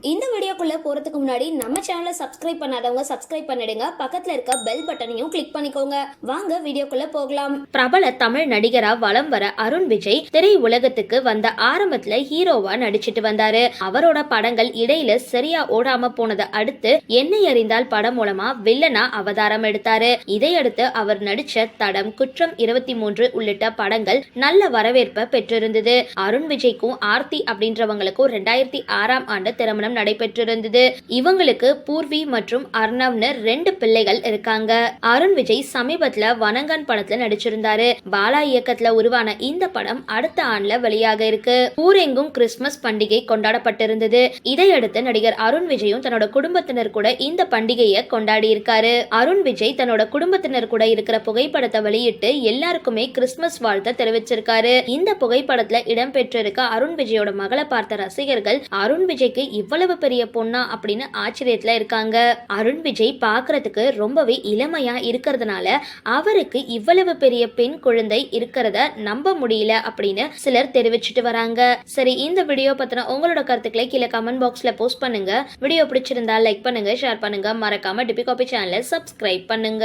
இந்த வீடியோக்குள்ளே போறதுக்கு முன்னாடி நம்ம சேனலை சப்ஸ்கிரைப் பண்ணாதவங்க சப்ஸ்கிரைப் பண்ணிடுங்க. பக்கத்துல இருக்க பெல் பட்டனையும் கிளிக் பண்ணிக்கோங்க. வாங்க வீடியோக்குள்ளே போகலாம். பிரபல தமிழ் நடிகரா வலம் வர அருண் விஜய் திரை உலகத்துக்கு வந்த ஆரம்பத்துல ஹீரோவா நடிச்சிட்டு வந்தாரு. அவரோட படங்கள் இடையில சரியா ஓடாம போனதை அடுத்து என்னை அறிந்தால் படம் மூலமா வில்லனா அவதாரம் எடுத்தாரு. இதையடுத்து அவர் நடிச்ச தடம் குற்றம் இருபத்தி மூன்று உள்ளிட்ட படங்கள் நல்ல வரவேற்பை பெற்றிருந்தது. அருண் விஜய்க்கும் ஆர்த்தி அப்படின்றவங்களுக்கும் ரெண்டாயிரத்தி ஆறாம் ஆண்டு திருமணம் நடைபெற்று இருந்தது இவங்களுக்கு பூர்வி மற்றும் அர்ணவ்னு ரெண்டு பிள்ளைகள் இருக்காங்க. அருண் விஜய் சமீபத்துல வனங்கன் படத்துல நடிச்சிருந்தாரு. பாலா இயக்கத்துல உருவான இந்த படம் அடுத்த ஆண்டுல வெளியாக இருக்கு. ஊரெங்கும் கிறிஸ்துமஸ் பண்டிகை கொண்டாடப்பட்டிருந்தது. இதையடுத்து நடிகர் அருண் விஜயும் தன்னோட குடும்பத்தினர் கூட இந்த பண்டிகையை கொண்டாடி இருக்காரு. அருண் விஜய் தன்னோட குடும்பத்தினர் கூட இருக்கிற புகைப்படத்தை வெளியிட்டு எல்லாருக்குமே கிறிஸ்துமஸ் வாழ்த்தை தெரிவிச்சிருக்காரு. இந்த புகைப்படத்துல இடம்பெற்றிருக்க அருண் விஜயோட மகளை பார்த்த ரசிகர்கள் அருண் விஜய்க்கு இவ்வளவு பெரிய பொண்ணா அப்படின்னு ஆச்சரியத்துல இருக்காங்க. அருண் விஜய் பார்க்கறதுக்கு ரொம்பவே இளமையா இருக்கிறதுனால அவருக்கு இவ்வளவு பெரிய பெண் குழந்தை இருக்கிறத நம்ப முடியல அப்படின்னு சிலர் தெரிவிச்சிட்டு வராங்க. சரி இந்த வீடியோ பத்தின உங்களோட கருத்துக்களை கீழே கமெண்ட் பாக்ஸ்ல போஸ்ட் பண்ணுங்க. வீடியோ பிடிச்சிருந்தா லைக் பண்ணுங்க ஷேர் பண்ணுங்க. மறக்காம டிபி காபி சேனலை சப்ஸ்கிரைப் பண்ணுங்க.